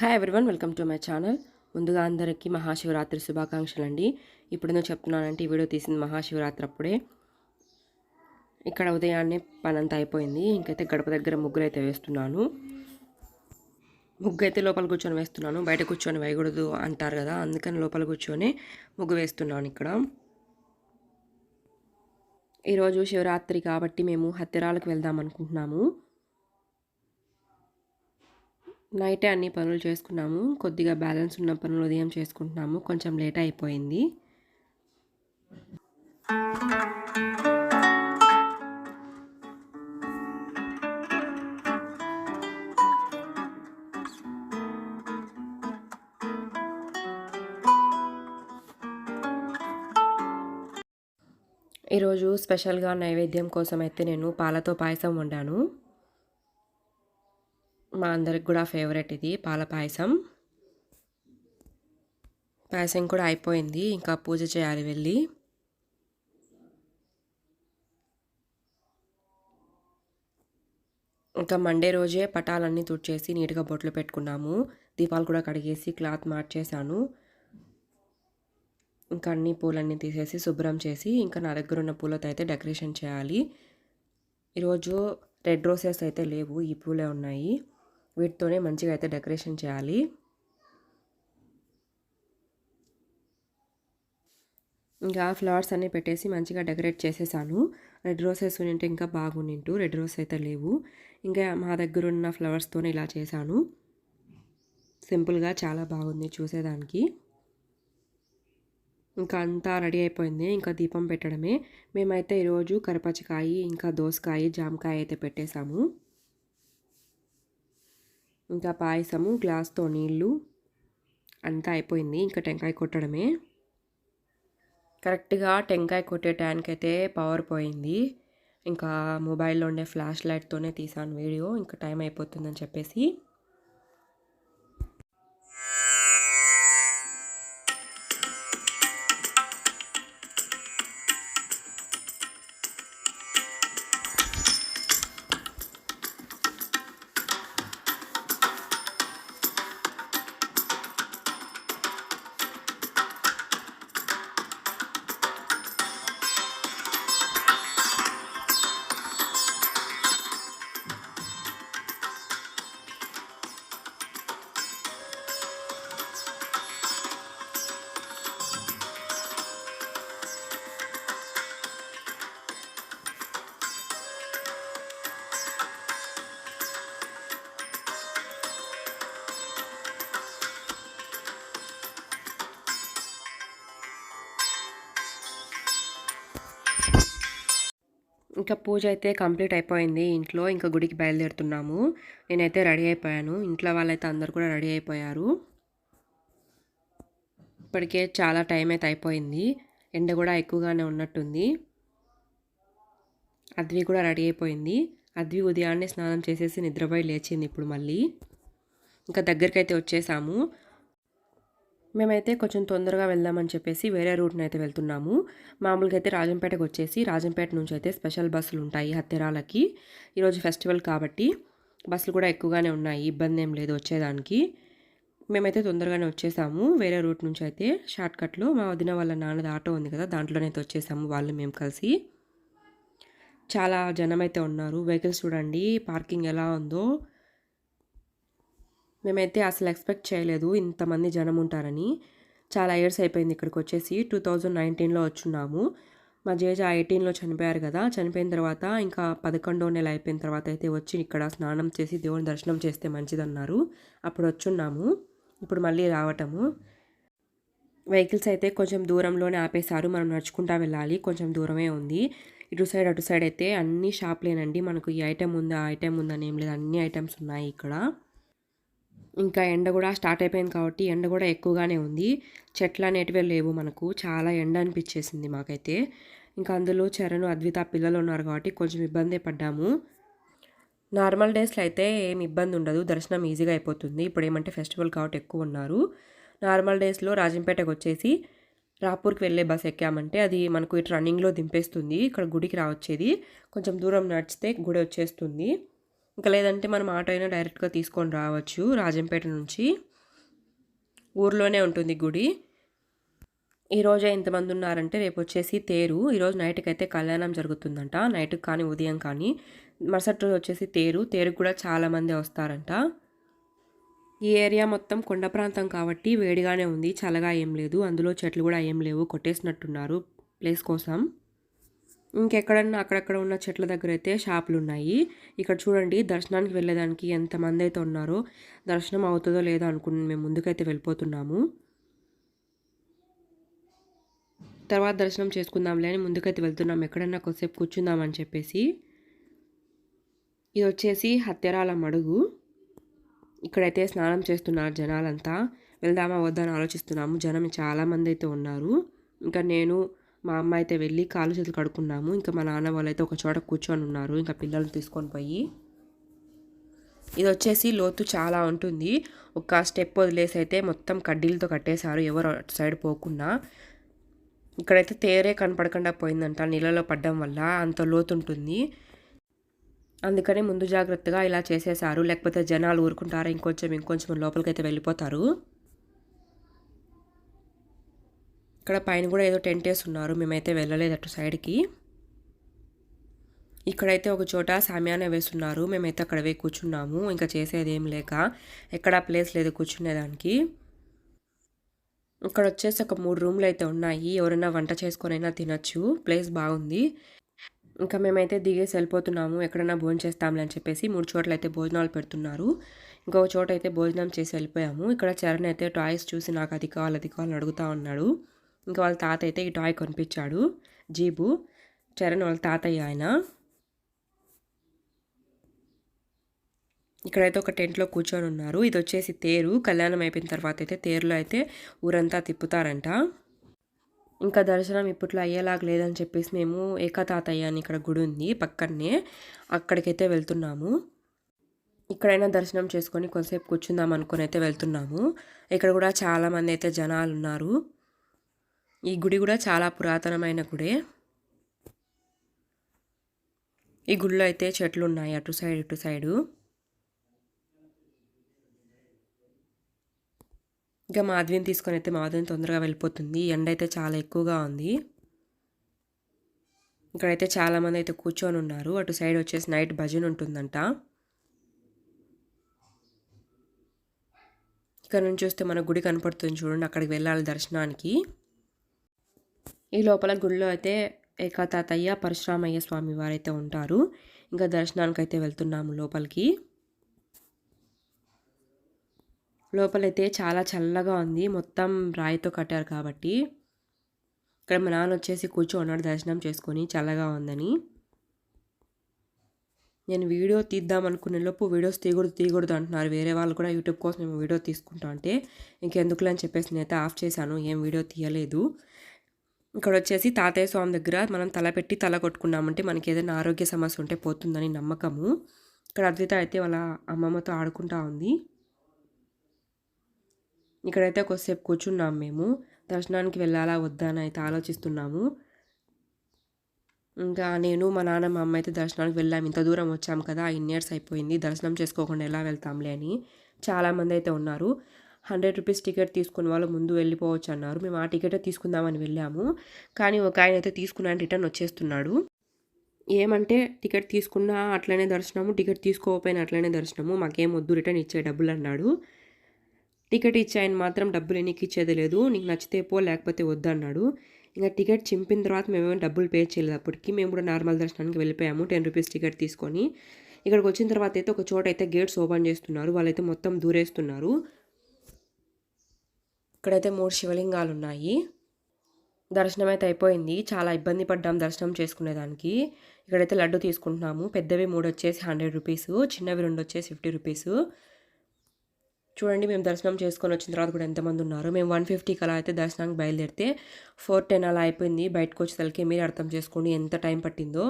Hi everyone welcome to my channel ముందుగా అందరికీ మహాశివరాత్రి శుభాకాంక్షలు అండి ఇప్పుడు నేను చెప్తున్నానంటే ఈ వీడియో తీసింది మహాశివరాత్రి అప్పుడే. ఇక్కడ ఉదయాన్నే పనంతా అయిపోయింది. ఇంకైతే గడప దగ్గర ముగ్గులు అయితే వేస్తున్నాను. ముగ్గు అయితే లోపల కూర్చొని వేస్తున్నాను. బయట కూర్చొని వేయకూడదు అంటారు కదా అందుకని లోపల కూర్చొని ముగ్గు వేస్తున్నాను ఇక్కడ. ఈరోజు శివరాత్రి కాబట్టి మేము హత్తిరాలకు వెళ్దాం అనుకుంటున్నాము. నైటే అన్ని పనులు చేసుకున్నాము. కొద్దిగా బ్యాలెన్స్ ఉన్న పనులు ఉదయం చేసుకుంటున్నాము. కొంచెం లేట్ అయిపోయింది. ఈరోజు స్పెషల్గా నైవేద్యం కోసం అయితే నేను పాలతో పాయసం వండాను. మా అందరికి కూడా ఫేవరెట్ ఇది పాల పాయసం. పాయసం కూడా అయిపోయింది. ఇంకా పూజ చేయాలి వెళ్ళి. ఇంకా మండే రోజే పటాలన్నీ తుడిచేసి నీట్గా బొట్లు పెట్టుకున్నాము. దీపాలు కూడా కడిగేసి క్లాత్ మార్చేసాను ఇంకా అన్ని పూలన్నీ తీసేసి శుభ్రం చేసి ఇంకా నా దగ్గర ఉన్న పూలతో అయితే డెకరేషన్ చేయాలి. ఈరోజు రెడ్ రోసెస్ అయితే లేవు. ఈ పూలే ఉన్నాయి. వీటితోనే మంచిగా అయితే డెకరేషన్ చేయాలి. ఇంకా ఫ్లవర్స్ అన్నీ పెట్టేసి మంచిగా డెకరేట్ చేసేసాను. రెడ్ రోసెస్ ఉంటే ఇంకా బాగుండింటు రెడ్ రోస్ అయితే లేవు. ఇంకా మా దగ్గర ఉన్న ఫ్లవర్స్తోనే ఇలా చేశాను. సింపుల్గా చాలా బాగుంది చూసేదానికి. ఇంకా అంతా రెడీ అయిపోయింది. ఇంకా దీపం పెట్టడమే. మేమైతే ఈరోజు కరపచ్చకాయ ఇంకా దోసకాయ జామకాయ అయితే పెట్టేశాము. ఇంకా పాయసము గ్లాస్తో నీళ్ళు అంతా అయిపోయింది. ఇంకా టెంకాయ కొట్టడమే. కరెక్ట్గా టెంకాయ కొట్టే టైంకి అయితే పవర్ పోయింది. ఇంకా మొబైల్లో ఉండే ఫ్లాష్ లైట్తోనే తీసాను వీడియో. ఇంకా టైం అయిపోతుందని చెప్పేసి. ఇంకా పూజ అయితే కంప్లీట్ అయిపోయింది. ఇంట్లో ఇంకా గుడికి బయలుదేరుతున్నాము. నేనైతే రెడీ అయిపోయాను. ఇంట్లో వాళ్ళైతే అందరు కూడా రెడీ అయిపోయారు. ఇప్పటికే చాలా టైం అయితే అయిపోయింది. ఎండ కూడా ఎక్కువగానే ఉన్నట్టుంది. అద్వి కూడా రెడీ అయిపోయింది. అద్వి ఉదయాన్నే స్నానం చేసేసి నిద్రపోయి లేచింది ఇప్పుడు మళ్ళీ. ఇంకా దగ్గరికి అయితే వచ్చేసాము. మేమైతే కొంచెం తొందరగా వెళ్దామని చెప్పేసి వేరే రూట్ని అయితే వెళ్తున్నాము. మామూలుగా అయితే రాజంపేటకు వచ్చేసి రాజంపేట నుంచి అయితే స్పెషల్ బస్సులు ఉంటాయి హత్యరాలకి. ఈరోజు ఫెస్టివల్ కాబట్టి బస్సులు కూడా ఎక్కువగానే ఉన్నాయి ఇబ్బంది ఏం లేదు వచ్చేదానికి. మేమైతే తొందరగానే వచ్చేసాము. వేరే రూట్ నుంచి అయితే షార్ట్కట్లో మా వదిన వాళ్ళ నాన్నది ఆటో ఉంది కదా దాంట్లోనే అయితే వచ్చేసాము వాళ్ళు మేము కలిసి. చాలా జనం అయితే ఉన్నారు. వెహికల్స్ చూడండి పార్కింగ్ ఎలా ఉందో. మేమైతే అసలు ఎక్స్పెక్ట్ చేయలేదు ఇంతమంది జనం ఉంటారని. చాలా ఇయర్స్ అయిపోయింది ఇక్కడికి వచ్చేసి టూ థౌజండ్ నైన్టీన్లో వచ్చున్నాము. మా జేజ ఎయిటీన్లో చనిపోయారు కదా. చనిపోయిన తర్వాత ఇంకా పదకొండో నెల అయిపోయిన తర్వాత అయితే వచ్చి ఇక్కడ స్నానం చేసి దేవుని దర్శనం చేస్తే మంచిదన్నారు. అప్పుడు వచ్చున్నాము. ఇప్పుడు మళ్ళీ రావటము. వెహికల్స్ అయితే కొంచెం దూరంలోనే ఆపేశారు. మనం నడుచుకుంటా వెళ్ళాలి. కొంచెం దూరమే ఉంది. ఇటు సైడ్ అటు సైడ్ అయితే అన్ని షాప్లేనండి. మనకు ఈ ఐటెం ఉంది ఆ ఐటెం ఉందని ఏం లేదు. అన్ని ఐటమ్స్ ఉన్నాయి ఇక్కడ. ఇంకా ఎండ కూడా స్టార్ట్ అయిపోయింది కాబట్టి ఎండ కూడా ఎక్కువగానే ఉంది. చెట్లు అనేటివే లేవు మనకు. చాలా ఎండ అనిపించేసింది మాకైతే. ఇంకా అందులో చరణ్ అద్విత పిల్లలు ఉన్నారు కాబట్టి కొంచెం ఇబ్బంది పడ్డాము. నార్మల్ డేస్లో అయితే ఏం ఇబ్బంది ఉండదు. దర్శనం ఈజీగా అయిపోతుంది. ఇప్పుడు ఏమంటే ఫెస్టివల్ కాబట్టి ఎక్కువ ఉన్నారు. నార్మల్ డేస్లో రాజంపేటకు వచ్చేసి రాపూర్కి వెళ్ళే బస్ ఎక్కామంటే అది మనకు ఇటు రన్నింగ్లో దింపేస్తుంది. ఇక్కడ గుడికి రావచ్చేది. కొంచెం దూరం నడిచితే గుడి వచ్చేస్తుంది. ఇంకా లేదంటే మనం ఆటో అయినా డైరెక్ట్గా తీసుకొని రావచ్చు. రాజంపేట నుంచి ఊర్లోనే ఉంటుంది గుడి. ఈరోజే ఇంతమంది ఉన్నారంటే రేపు వచ్చేసి తేరు. ఈరోజు నైట్కి అయితే కళ్యాణం జరుగుతుందంట. నైట్కి కానీ ఉదయం కానీ మరుసటి రోజు వచ్చేసి తేరు. తేరుకు కూడా చాలామంది వస్తారంట. ఈ ఏరియా మొత్తం కొండ ప్రాంతం కాబట్టి వేడిగానే ఉంది. చల్లగా ఏం లేదు. అందులో చెట్లు కూడా ఏం లేవు. కొట్టేసినట్టున్నారు ప్లేస్ కోసం. ఇంకెక్కడన్నా అక్కడక్కడ ఉన్న చెట్ల దగ్గర అయితే షాపులు ఉన్నాయి ఇక్కడ చూడండి దర్శనానికి వెళ్ళేదానికి ఎంతమంది అయితే ఉన్నారో దర్శనం అవుతుందో లేదో అనుకుని మేము ముందుకైతే వెళ్ళిపోతున్నాము. తర్వాత దర్శనం చేసుకుందాంలే అని ముందుకైతే వెళ్తున్నాం. ఎక్కడన్నా కొద్దిసేపు కూర్చుందామని చెప్పేసి. ఇది వచ్చేసి హత్యరాల మడుగు. ఇక్కడైతే స్నానం చేస్తున్నారు జనాలంతా. వెళ్దామా వద్దా అని ఆలోచిస్తున్నాము. జనం చాలామంది అయితే ఉన్నారు. ఇంకా నేను మా అమ్మ అయితే వెళ్ళి కాలు చేతులు కడుక్కున్నాము. ఇంకా మా నాన్న వాళ్ళైతే ఒక చోట కూర్చొని ఉన్నారు. ఇంకా పిల్లల్ని తీసుకొని పోయి. ఇది వచ్చేసి లోతు చాలా ఉంటుంది. ఒక స్టెప్ వదిలేసి అయితే మొత్తం కడ్డీలతో కట్టేశారు. ఎవరు అటు సైడ్ పోకుండా. ఇక్కడైతే తేరే కనపడకుండా పోయిందంట నీళ్ళలో పడడం వల్ల. అంత లోతు ఉంటుంది. అందుకనే ముందు జాగ్రత్తగా ఇలా చేసేసారు లేకపోతే జనాలు ఊరుకుంటారా. ఇంకొంచెం ఇంకొంచెం లోపలికైతే వెళ్ళిపోతారు. ఇక్కడ పైన కూడా ఏదో టెంట్ వేసి ఉన్నారు మేమైతే వెళ్ళలేదు అటు సైడ్కి. ఇక్కడైతే ఒక చోట సామ్యాన వేస్తున్నారు మేమైతే అక్కడ పోయి కూర్చున్నాము. ఇంకా చేసేది ఏం లేక ఎక్కడ ప్లేస్ లేదు కూర్చునేదానికి. ఇక్కడ వచ్చేసి ఒక మూడు రూమ్లు అయితే ఉన్నాయి. ఎవరైనా వంట చేసుకొనైనా తినచ్చు. ప్లేస్ బాగుంది. ఇంకా మేమైతే దిగేసి వెళ్ళిపోతున్నాము. ఎక్కడైనా భోజనం చేస్తాంలే అని చెప్పేసి మూడు చోట్ల అయితే భోజనాలు పెడుతున్నారు. ఇంకొక చోట అయితే భోజనం చేసి వెళ్ళిపోయాము. ఇక్కడ చరణ్ అయితే టాయ్స్ చూసి నాకు అది కావాలి అది కావాలని అడుగుతా ఉన్నాడు. ఇంకా వాళ్ళ తాత అయితే ఈ టాయ్ కొనిపించాడు. జీబు చరణ్ వాళ్ళ తాతయ్య ఆయన. ఇక్కడైతే ఒక టెంట్లో కూర్చొని ఉన్నారు. ఇది వచ్చేసి తేరు. కళ్యాణం అయిపోయిన తర్వాత అయితే తేరులో అయితే ఊరంతా తిప్పుతారంట. ఇంకా దర్శనం ఇప్పట్లో అయ్యేలాగా లేదని చెప్పేసి మేము ఏకతాతయ్య అని ఇక్కడ గుడి ఉంది పక్కనే అక్కడికైతే వెళ్తున్నాము. ఇక్కడైనా దర్శనం చేసుకొని కొంతసేపు కూర్చుందాం అనుకుని అయితే వెళ్తున్నాము. ఇక్కడ కూడా చాలామంది అయితే జనాలు ఉన్నారు. ఈ గుడి కూడా చాలా పురాతనమైన గుడే. ఈ గుడిలో అయితే చెట్లు ఉన్నాయి అటు సైడ్ ఇటు సైడు. ఇంకా మాధవిని తీసుకొని అయితే మాధవిని తొందరగా వెళ్ళిపోతుంది. ఎండ అయితే చాలా ఎక్కువగా ఉంది. ఇక్కడైతే చాలామంది అయితే కూర్చొని ఉన్నారు. అటు సైడ్ వచ్చేసి నైట్ భజన ఉంటుందంట. ఇక్కడ నుంచి చూస్తే మన గుడి కనపడుతుంది చూడండి. అక్కడికి వెళ్ళాలి దర్శనానికి. ఈ లోపల గుడిలో అయితే ఏకాతాతయ్య పరశురామయ్య స్వామి వారైతే ఉంటారు. ఇంకా దర్శనానికి అయితే వెళ్తున్నాము లోపలికి. లోపలైతే చాలా చల్లగా ఉంది. మొత్తం రాయితో కట్టారు కాబట్టి. ఇక్కడ మా నాన్న వచ్చేసి కూర్చోన్నాడు దర్శనం చేసుకొని. చల్లగా ఉందని. నేను వీడియో తీద్దాం అనుకునే లోపు వీడియోస్ తీయకూడదు తీయకూడదు అంటున్నారు. వేరే వాళ్ళు కూడా యూట్యూబ్ కోసం మేము వీడియో తీసుకుంటా అంటే. ఇంకెందుకులే అని చెప్పేసి నేనైతే ఆఫ్ చేశాను. ఏం వీడియో తీయలేదు. ఇక్కడ వచ్చేసి తాతయ్య స్వామి దగ్గర మనం తల పెట్టి తల కొట్టుకున్నామంటే మనకి ఏదైనా ఆరోగ్య సమస్య ఉంటే పోతుందని నమ్మకము. ఇక్కడ అద్విత అయితే వాళ్ళ అమ్మమ్మతో ఆడుకుంటా ఉంది. ఇక్కడైతే కొద్దిసేపు కూర్చున్నాం మేము. దర్శనానికి వెళ్ళాలా వద్దా అని అయితే ఆలోచిస్తున్నాము. ఇంకా నేను మా నాన్న మా అమ్మ అయితే దర్శనానికి వెళ్ళాము ఇంత దూరం వచ్చాము కదా ఇన్ ఇయర్స్ అయిపోయింది. దర్శనం చేసుకోకుండా ఎలా వెళ్తాంలే అని చాలామంది అయితే ఉన్నారు. హండ్రెడ్ రూపీస్ టికెట్ తీసుకున్న వాళ్ళు ముందు వెళ్ళిపోవచ్చు అన్నారు. మేము ఆ టికెటే తీసుకుందామని వెళ్ళాము. కానీ ఒక ఆయన అయితే తీసుకున్నాను రిటర్న్ వచ్చేస్తున్నాడు. ఏమంటే టికెట్ తీసుకున్నా అట్లనే దర్శనము టికెట్ తీసుకోకపోయినా అట్లనే దర్శనము మాకేం వద్దు రిటర్న్ ఇచ్చే డబ్బులు అన్నాడు. టికెట్ ఇచ్చి ఆయన మాత్రం డబ్బులు నీకు ఇచ్చేది లేదు నీకు నచ్చితే పో లేకపోతే వద్దన్నాడు ఇంకా టికెట్ చింపిన తర్వాత మేమేమో డబ్బులు పే చేయలేదు అప్పటికి. మేము కూడా నార్మల్ దర్శనానికి వెళ్ళిపోయాము టెన్ రూపీస్ టికెట్ తీసుకొని. ఇక్కడికి వచ్చిన తర్వాత అయితే ఒక చోట అయితే గేట్స్ ఓపెన్ చేస్తున్నారు. వాళ్ళైతే మొత్తం దూరేస్తున్నారు. ఇక్కడైతే మూడు శివలింగాలు ఉన్నాయి దర్శనం అయితే అయిపోయింది. చాలా ఇబ్బంది పడ్డాం దర్శనం చేసుకునేదానికి. ఇక్కడైతే లడ్డు తీసుకుంటున్నాము. పెద్దవి మూడు వచ్చేసి హండ్రెడ్ రూపీస్ చిన్నవి రెండు వచ్చేసి ఫిఫ్టీ రూపీస్. చూడండి మేము దర్శనం చేసుకొని వచ్చిన తర్వాత కూడా ఎంతమంది ఉన్నారు. మేము వన్ ఫిఫ్టీకి అలా అయితే దర్శనానికి బయలుదేరితే ఫోర్ టెన్ అలా అయిపోయింది. బయటకు వచ్చేసరికి మీరు అర్థం చేసుకోండి ఎంత టైం పట్టిందో.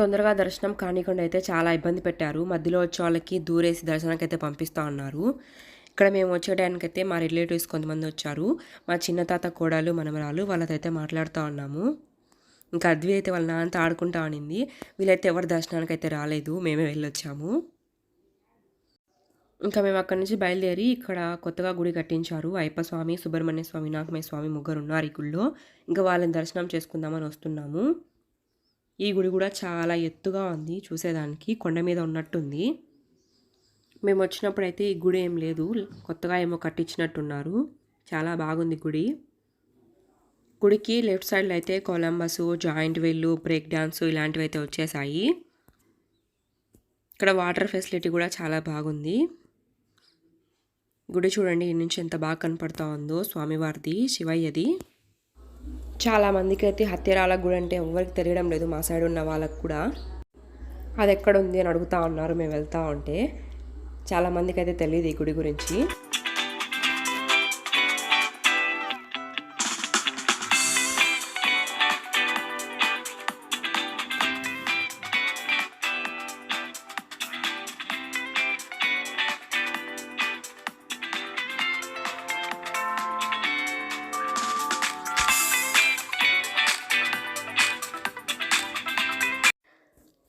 తొందరగా దర్శనం కానికుండా అయితే చాలా ఇబ్బంది పెట్టారు. మధ్యలో వచ్చే వాళ్ళకి దూరేసి దర్శనానికి అయితే పంపిస్తూ ఉన్నారు ఇక్కడ మేము వచ్చే అయితే మా రిలేటివ్స్ కొంతమంది వచ్చారు. మా చిన్న తాత కోడలు మనమరాలు వాళ్ళతో అయితే మాట్లాడుతూ ఉన్నాము. ఇంకా అద్వి అయితే వాళ్ళ నాన్నతో ఆడుకుంటా అనింది వీళ్ళైతే ఎవరి దర్శనానికి అయితే రాలేదు మేమే వెళ్ళొచ్చాము. ఇంకా మేము అక్కడి నుంచి బయలుదేరి ఇక్కడ కొత్తగా గుడి కట్టించారు. అయ్యప్ప స్వామి సుబ్రహ్మణ్య స్వామి నాగమయ్య స్వామి ముగ్గురు ఉన్నారు ఈ గుడిలో. ఇంకా వాళ్ళని దర్శనం చేసుకుందామని వస్తున్నాము. ఈ గుడి కూడా చాలా ఎత్తుగా ఉంది చూసేదానికి కొండ మీద ఉన్నట్టుంది. మేము వచ్చినప్పుడు అయితే ఈ గుడి ఏం లేదు. కొత్తగా ఏమో కట్టించినట్టున్నారు. చాలా బాగుంది గుడి. గుడికి లెఫ్ట్ సైడ్లో అయితే Columbus giant wheel break dance ఇలాంటివి అయితే వచ్చేసాయి. ఇక్కడ వాటర్ ఫెసిలిటీ కూడా చాలా బాగుంది. గుడి చూడండి ఈ నుంచి ఎంత బాగా కనపడుతూ ఉందో స్వామివారిది శివయ్యది. చాలామందికి అయితే హత్యరాల గుడి అంటే ఎవరికి తెలియడం లేదు మా సైడ్ ఉన్న వాళ్ళకు కూడా. అది ఎక్కడ ఉంది అని అడుగుతా ఉన్నారు మేము వెళ్తా ఉంటే. చాలామందికి అయితే తెలియదు ఈ గుడి గురించి.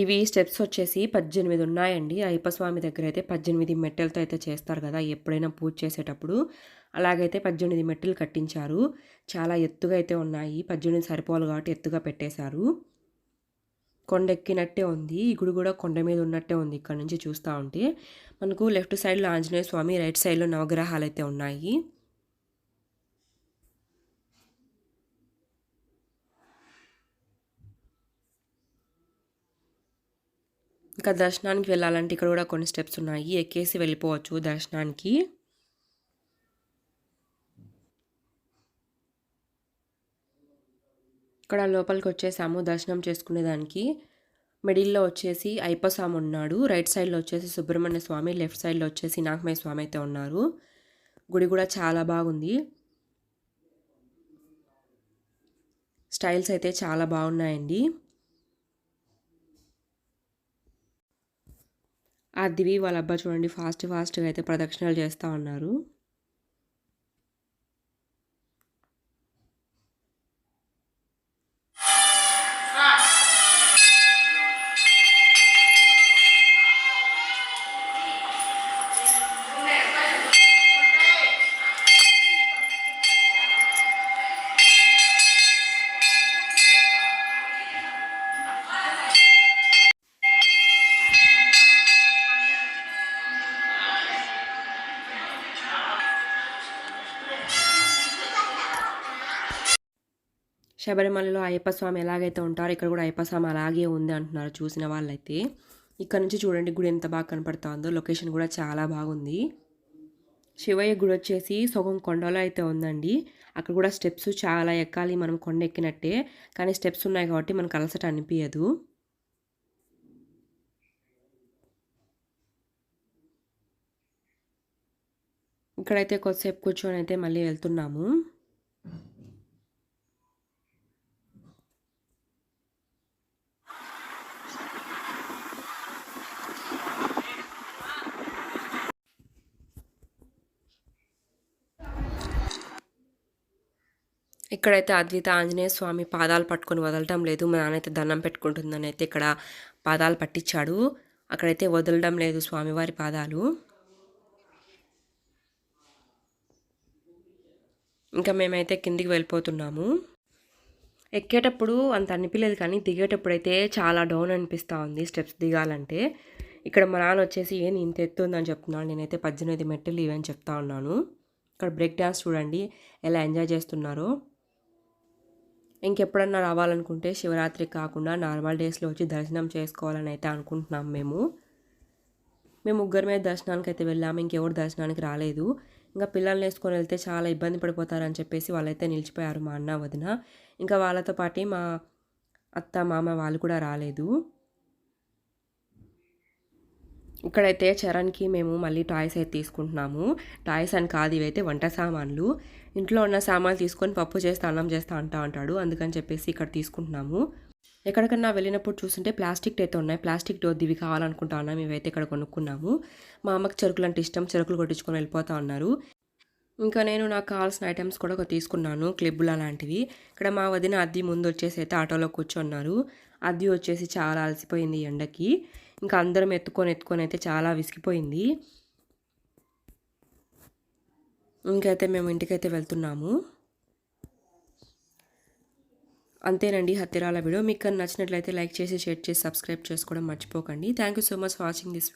ఇవి స్టెప్స్ వచ్చేసి పద్దెనిమిది ఉన్నాయండి. అయ్యప్ప స్వామి దగ్గర అయితే పద్దెనిమిది మెట్టెలతో అయితే చేస్తారు కదా ఎప్పుడైనా పూజ చేసేటప్పుడు. అలాగైతే పద్దెనిమిది మెట్టెలు కట్టించారు. చాలా ఎత్తుగా అయితే ఉన్నాయి. పద్దెనిమిది సరిపోలు కాబట్టి ఎత్తుగా పెట్టేశారు. కొండెక్కినట్టే ఉంది. ఈ గుడి కూడా కొండ మీద ఉన్నట్టే ఉంది ఇక్కడ నుంచి చూస్తూ ఉంటే. మనకు లెఫ్ట్ సైడ్లో ఆంజనేయ స్వామి రైట్ సైడ్లో నవగ్రహాలు అయితే ఉన్నాయి. ఇంకా దర్శనానికి వెళ్ళాలంటే ఇక్కడ కూడా కొన్ని స్టెప్స్ ఉన్నాయి. ఎక్కేసి వెళ్ళిపోవచ్చు దర్శనానికి. ఇక్కడ లోపలికి వచ్చేసాము దర్శనం చేసుకునేదానికి. మిడిల్లో వచ్చేసి స్వామి ఉన్నాడు. రైట్ సైడ్లో వచ్చేసి సుబ్రహ్మణ్య స్వామి లెఫ్ట్ సైడ్లో వచ్చేసి నాగమయ్య స్వామి అయితే ఉన్నారు. గుడి కూడా చాలా బాగుంది. స్టైల్స్ అయితే చాలా బాగున్నాయండి. ఆ దివి వాళ్ళ అబ్బా చూడండి ఫాస్ట్ ఫాస్ట్గా అయితే ప్రదక్షిణలు చేస్తూ ఉన్నారు. శబరిమలలో అయ్యప్ప స్వామి ఎలాగైతే ఉంటారో ఇక్కడ కూడా అయ్యప్ప స్వామి అలాగే ఉంది అంటున్నారు చూసిన వాళ్ళైతే. ఇక్కడ నుంచి చూడండి గుడి ఎంత బాగా కనపడుతుందో లొకేషన్ కూడా చాలా బాగుంది. శివయ్య గుడి వచ్చేసి సగం కొండలో అయితే ఉందండి. అక్కడ కూడా స్టెప్స్ చాలా ఎక్కాలి మనం కొండ ఎక్కినట్టే. కానీ స్టెప్స్ ఉన్నాయి కాబట్టి మనకు అలసట అనిపించదు ఇక్కడైతే కొద్దిసేపు కూర్చొని అయితే మళ్ళీ వెళ్తున్నాము. ఇక్కడైతే అద్విత ఆంజనేయ స్వామి పాదాలు పట్టుకొని వదలటం లేదు. మా నాన్నైతే దండం పెట్టుకుంటుందని అయితే ఇక్కడ పాదాలు పట్టించాడు. అక్కడైతే వదలడం లేదు స్వామివారి పాదాలు. ఇంకా మేమైతే కిందికి వెళ్ళిపోతున్నాము. ఎక్కేటప్పుడు అంత అనిపించలేదు కానీ దిగేటప్పుడు అయితే చాలా డౌన్ అనిపిస్తూ ఉంది స్టెప్స్ దిగాలంటే. ఇక్కడ మా నాన్న వచ్చేసి ఏం ఇంత ఎత్తు ఉందని చెప్తున్నాను నేనైతే పద్దెనిమిది మెట్టలు ఇవని చెప్తా ఉన్నాను. ఇక్కడ బ్రేక్ డ్యాన్స్ చూడండి ఎలా ఎంజాయ్ చేస్తున్నారో. ఇంకెప్పుడన్నా రావాలనుకుంటే శివరాత్రి కాకుండా నార్మల్ డేస్లో వచ్చి దర్శనం చేసుకోవాలని అయితే అనుకుంటున్నాం మేము. మేము ముగ్గురమే దర్శనానికి అయితే వెళ్ళాము ఇంకెవరు దర్శనానికి రాలేదు. ఇంకా పిల్లల్ని వేసుకొని వెళ్తే చాలా ఇబ్బంది పడిపోతారని చెప్పేసి వాళ్ళైతే నిలిచిపోయారు మా అన్న వదిన. ఇంకా వాళ్ళతో పాటు మా అత్త మామ వాళ్ళు కూడా రాలేదు. ఇక్కడైతే చరణ్కి మేము మళ్ళీ టాయ్స్ అయితే తీసుకుంటున్నాము. టాయ్స్ అని కాదు ఇవైతే వంట సామాన్లు. ఇంట్లో ఉన్న సామాన్లు తీసుకొని పప్పు చేస్తే అన్నం చేస్తా అంటా అంటాడు. అందుకని చెప్పేసి ఇక్కడ తీసుకుంటున్నాము. ఎక్కడికన్నా వెళ్ళినప్పుడు చూస్తుంటే ప్లాస్టిక్ అయితే ఉన్నాయి. ప్లాస్టిక్ డోర్ దివి కావాలనుకుంటా ఉన్నాము ఇవైతే ఇక్కడ కొనుక్కున్నాము. మా అమ్మకి చెరుకులు అంటే ఇష్టం. చెరుకులు కొట్టించుకొని వెళ్ళిపోతా ఉన్నారు ఇంకా నేను నాకు కావాల్సిన ఐటమ్స్ కూడా తీసుకున్నాను. క్లిబ్బులు అలాంటివి. ఇక్కడ మా వదిన అద్దె ముందు వచ్చేసి అయితే ఆటోలో కూర్చున్నారు అద్ది వచ్చేసి చాలా అలసిపోయింది ఎండకి. ఇంకా అందరం ఎత్తుకొని ఎత్తుకొని అయితే చాలా విసిగిపోయింది. ఇంకైతే మేము ఇంటికైతే వెళ్తున్నాము. అంతేనండి హత్తిరాల వీడియో. మీకు నచ్చినట్లయితే లైక్ చేసి షేర్ చేసి సబ్స్క్రైబ్ చేసుకోవడం మర్చిపోకండి. Thank you so much watching this